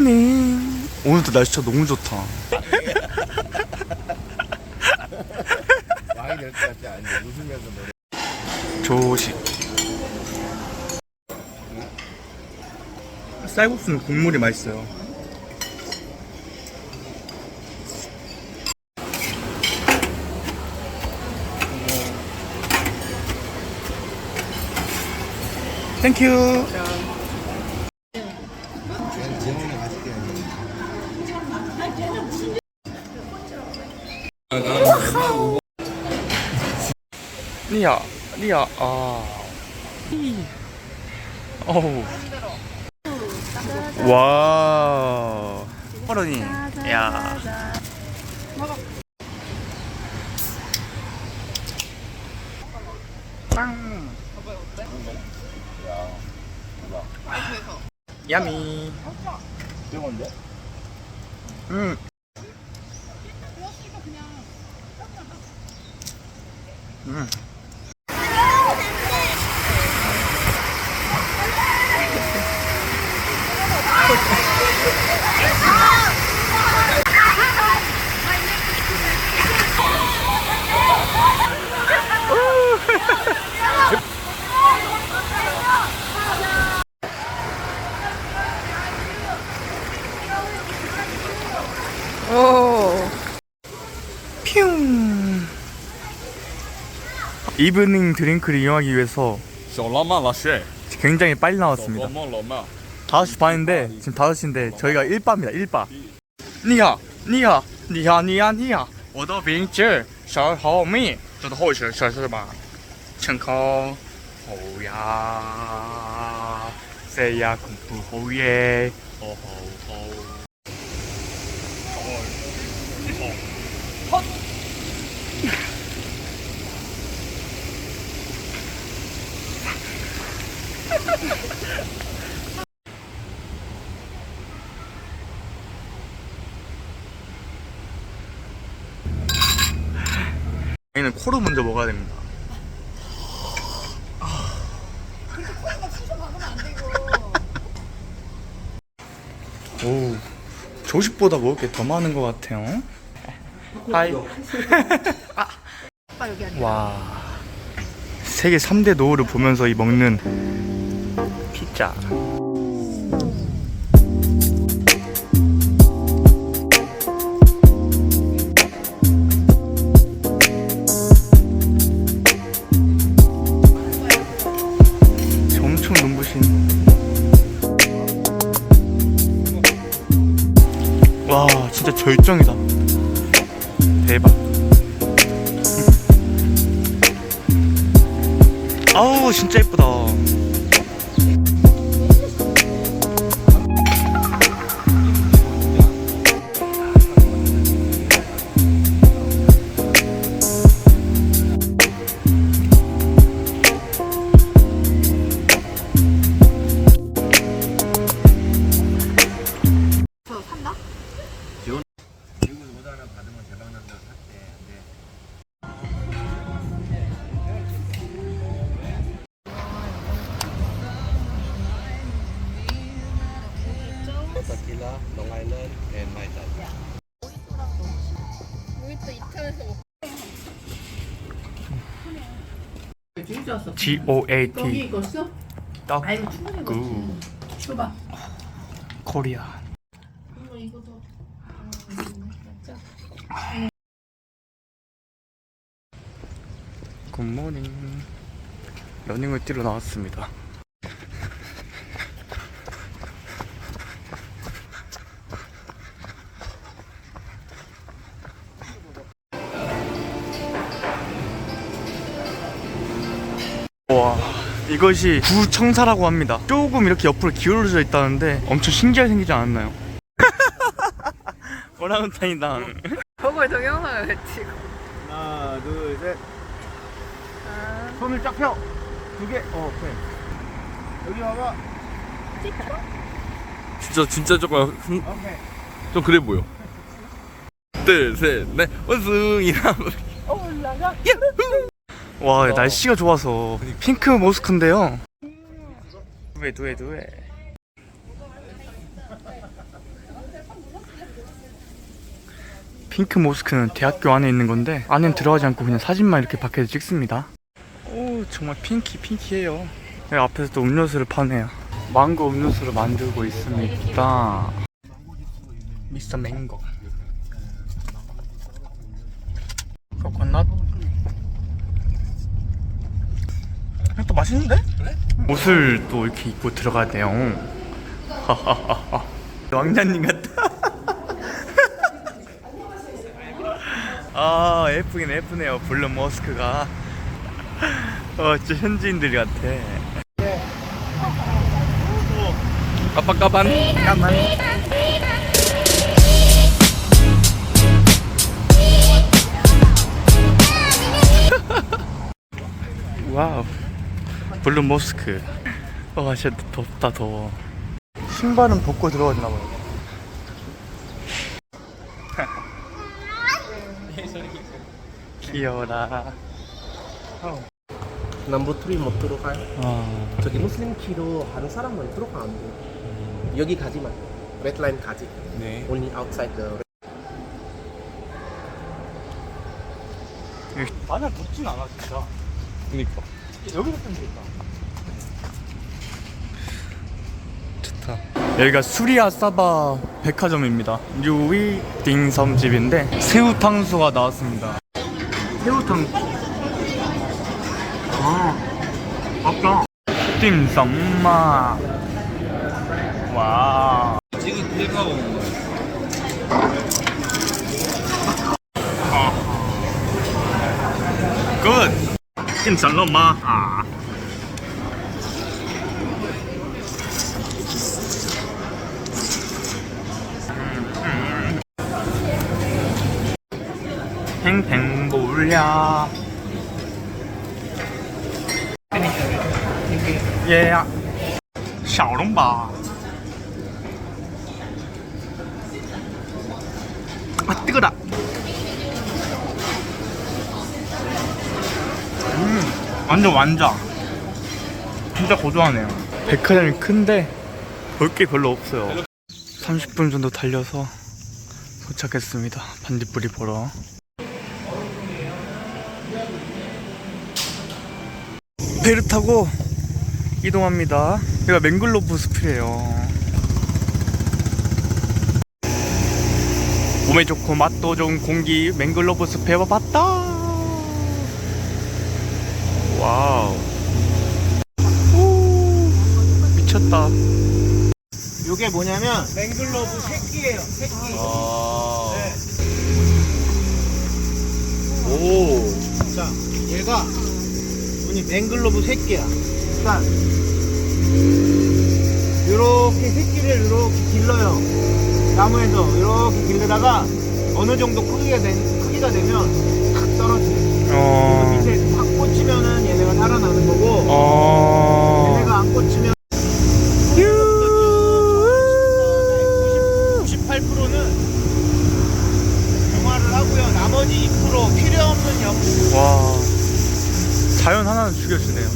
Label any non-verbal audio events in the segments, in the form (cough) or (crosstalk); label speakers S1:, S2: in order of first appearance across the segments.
S1: 굿모닝. 오늘도 날씨 진짜 너무 좋다.
S2: 왕이 될것 같지 않은데 웃으면서 노래.
S1: 조식. 쌀국수는 국물이 맛있어요. 땡큐. 리아, 리아, 아. 이. 어우. 와. 호러니. 야. 빵. 야미.
S2: 뜨거운데?
S1: 음. 음. 이브닝 드링크를 이용하기 위해서
S3: 小浪漫老师，
S1: 굉장히 빨리 나왔습니다.
S3: 梦老妹，
S1: 5시 반인데 지금 5시인데 저희가 1바입니다. 1바. 니야, 니야, 니야, 니야, 니야. 我的名字小后面这的后是是是吧？成功。好呀，谁呀？恐怖好耶！好好 저희는 코로 먼저 먹어야 됩니다. 오, 조식보다 먹을 게 더 많은 것 같아요. 하이. 아. 와, 세계 3대 노을을 보면서 이 먹는 피자. 엄청 눈부신. 와, 진짜 절정이다. 대박. (laughs) 아우, 진짜 예쁘다. G O A
S4: 거기
S1: T.
S4: 익었어?
S1: 떡.
S4: 아이고 충분히
S1: 구.
S4: 익었지 줘봐
S1: 코리아.
S5: 이거 이거도
S1: 굿모닝. 러닝을 뛰러 나왔습니다. 이것이 구청사라고 합니다. 조금 이렇게 옆으로 기울어져 있다는데 엄청 신기하게 생기지 않았나요? (laughs) 오랑우탄이당.
S5: 저걸 동영상을 왜 찍어
S2: 하나, 둘, 셋.
S5: 아,
S2: 손을 쫙 펴. 두 개. 어, 오케이. 여기 봐봐.
S3: 진짜 진짜 조금 흠,
S2: 오케이.
S3: 좀 그래 보여. 둘, 셋, 넷, 원숭이랑
S1: 와 어. 날씨가 좋아서. 핑크 모스크인데요. 두해 두해 두해 핑크 모스크는 대학교 안에 있는 건데 안엔 들어가지 않고 그냥 사진만 이렇게 밖에서 찍습니다. 오 정말 핑키 핑키해요. 네, 앞에서 또 음료수를 파네요. 망고 음료수를 만들고 있습니다. 미스터 맹거 맛있는데? 옷을 또 이렇게 입고 들어가야 돼요. 하하하하. 왕자님 같다. (laughs) 아 예쁘긴 예쁘네요. 블루 머스크가. 어 진짜 현지인들 같아.
S3: 까빡까반.
S1: 잠깐만. 블루 모스크. 와, 진짜 덥다, 더워. 신발은 벗고 들어가지나 봐요. 귀여워라.
S4: 넘버 3못 들어가요?
S1: 아,
S4: 저기 무슬림 키로 하는 사람은 들어가 안 돼요. 여기 가지만. 레드라인 가지.
S1: 네.
S4: Only outside the
S1: 마냥 덥진 않아, 진짜.
S3: 그니까.
S1: 여기서 좀 되겠다. 좋다. 여기가 수리아 사바 백화점입니다. 유이 딩섬집인데 새우탕수가 나왔습니다. 새우탕. 아, 아까 딩섬마. 와.
S3: 지금 뜨거워.
S1: 굿. 딩섬마. 아. 팽팽볼야 예. 샤오롱바. 아음 완전 완자. 진짜 고소하네요. 백화점이 큰데 볼 게 별로 없어요. 30분 정도 달려서 도착했습니다. 반딧불이 보러 배를 타고 이동합니다. 여기가 맹글로브 숲이에요. 몸에 좋고 맛도 좋은 공기 맹글로브 숲에 와봤다. 와우. 오, 미쳤다.
S4: 요게 뭐냐면 맹글로브 새끼예요. 새끼.
S3: 아.
S4: 네.
S3: 오.
S4: 자, 얘가 우리 맹글로브 새끼야. 일단 이렇게 새끼를 이렇게 길러요. 나무에서 이렇게 길르다가 어느 정도 크기가, 된, 크기가 되면 탁 떨어져요.
S1: 어,
S4: 밑에 탁 꽂히면은 얘네가 살아나는 거고
S1: 어,
S4: 얘네가 안 꽂히면 98%는 정화를 하고요. 나머지 2% 필요 없는 역.
S1: 와, 자연 하나는 죽여주네요.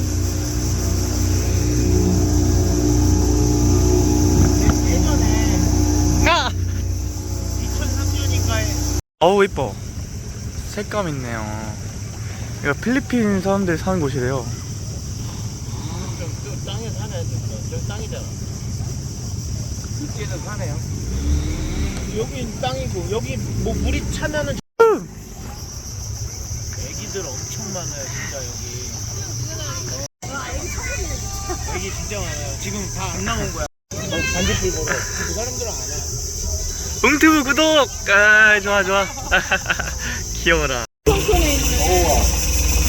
S4: 예전에
S1: 아!
S4: 2003년인가에
S1: 어우 이뻐 색감 있네요 여기가 필리핀 사람들이 사는 곳이래요
S4: 저 땅에 돼. 저 땅이잖아. 육지에서 사네요. 여기 땅이고 여기 뭐 물이 차면은 애기들 엄청 많아요 진짜 여기. 어. 애기 진짜 많아요. 지금 다 안 나온 거야. 어, 반딧불 보러. 그 사람들은 안 와.
S1: 웅튜브 구독 아 좋아 좋아 (laughs) 귀여워라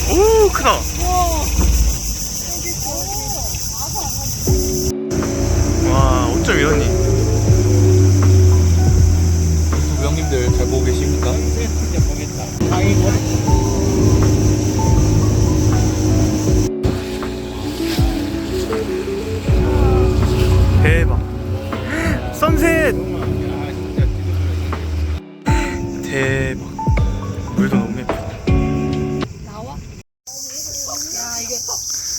S1: 오 크다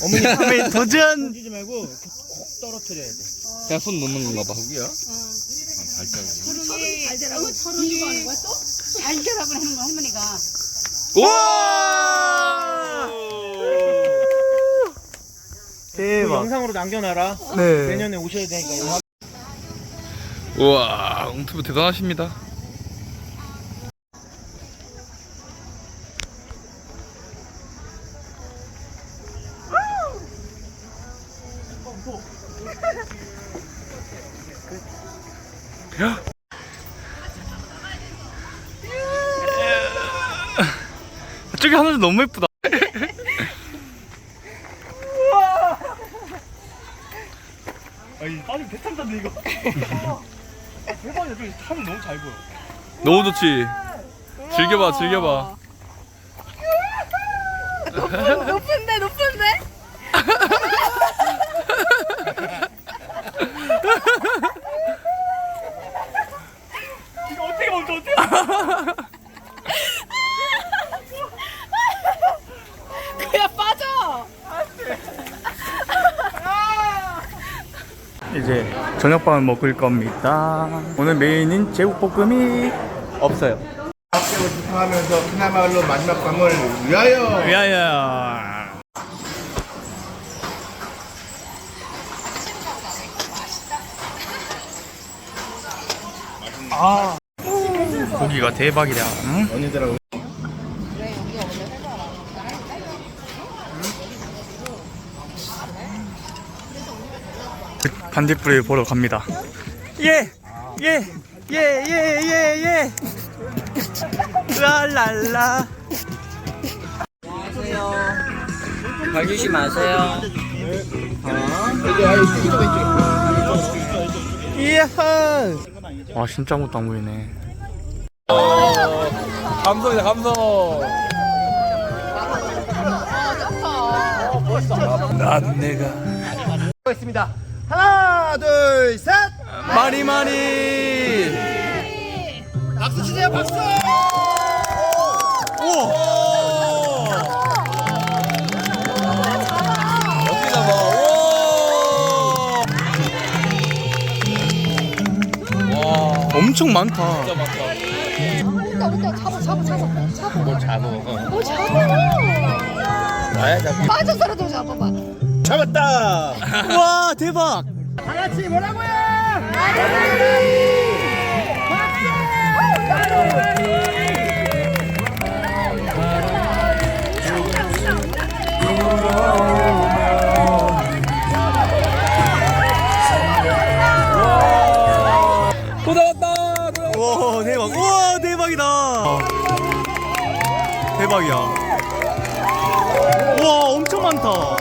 S4: 어머니 (laughs)
S1: 다음에 도전
S4: 던지지 말고 콕 떨어뜨려야 돼.
S3: 그냥 손 넣는 건가 봐.
S5: 구름이 잘 되라고 천원 주고 하는 거야 또? 잘 익혀라고 하는 거 할머니가.
S1: 와!
S4: 그
S1: 대박.
S4: 영상으로 남겨놔라.
S1: 네.
S4: 내년에 오셔야 되니까.
S3: 우와, 웅투브 대단하십니다.
S1: 저기 하늘 너무 예쁘다. 아니 빨리 배 탄다는데 이거. 아, 대박이야. 저기 하늘 너무 잘 보여.
S3: 너무 좋지. 즐겨봐, 즐겨봐.
S5: 높은데 높은데?
S1: 이거 어떻게 멈춰? 어떻게?
S5: 그냥 빠져.
S1: 이제 저녁밥을 먹을 겁니다. 오늘 메인인 제육볶음이 없어요.
S2: 합격을 축하하면서 그나마을로 마지막 밤을 위하여.
S1: 야야. 아 고기가 대박이다. 응?
S2: 언니들하고.
S1: 반딧불을 보러 갑니다. 예! 예! 예! 예! 예! 예! 랄랄라.
S6: 걸리지 마세요.
S1: 이야! 와 진짜 아무것도 안 보이네.
S3: 감성이다, 감성.
S1: 난 내가
S4: 하겠습니다. 하나, 둘, 셋.
S1: 마리 마리.
S4: 박수 치세요, 박수.
S3: 어디다 봐. 와.
S1: 엄청 많다.
S3: 진짜 많다.
S5: 온다 온다 잡아 잡아 잡아 잡아.
S3: 뭘 잡어.
S5: 뭐 잡아.
S3: 나야 잡.
S5: 빠져서라도 잡아봐.
S4: 잡았다.
S1: 와 대박.
S3: 또 나왔다. 또 나왔다.
S1: 와 대박. 와 대박이다. 대박이야. 와 엄청 많다.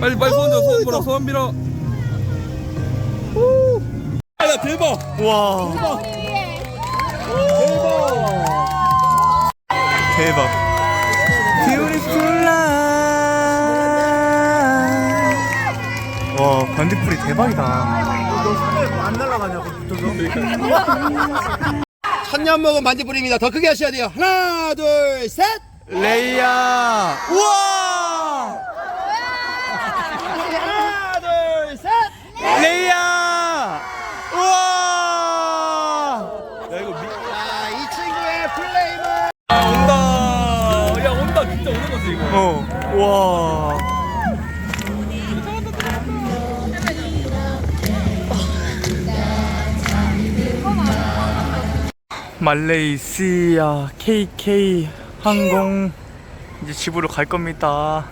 S3: 빨리 빨리 소원 줘. 소원 빌어. 소원 빌어. 야 대박.
S1: 와 대박. Beautiful life. 와 반딧불이 대박이다.
S4: 안 날아가냐고 붙어서. (laughs) 천년 먹은 반딧불입니다. 더 크게 하셔야 돼요. 하나, 둘, 셋.
S1: 레이야. 우와.
S4: 하나, 둘, 셋.
S1: 레이야. 우와. 야 이거 미...
S4: 자, 이 친구의 플레임은
S3: 온다. 야 온다. 진짜 오는 거지 이거.
S1: 어. 와. 말레이시아 KK 항공 이제 집으로 갈 겁니다.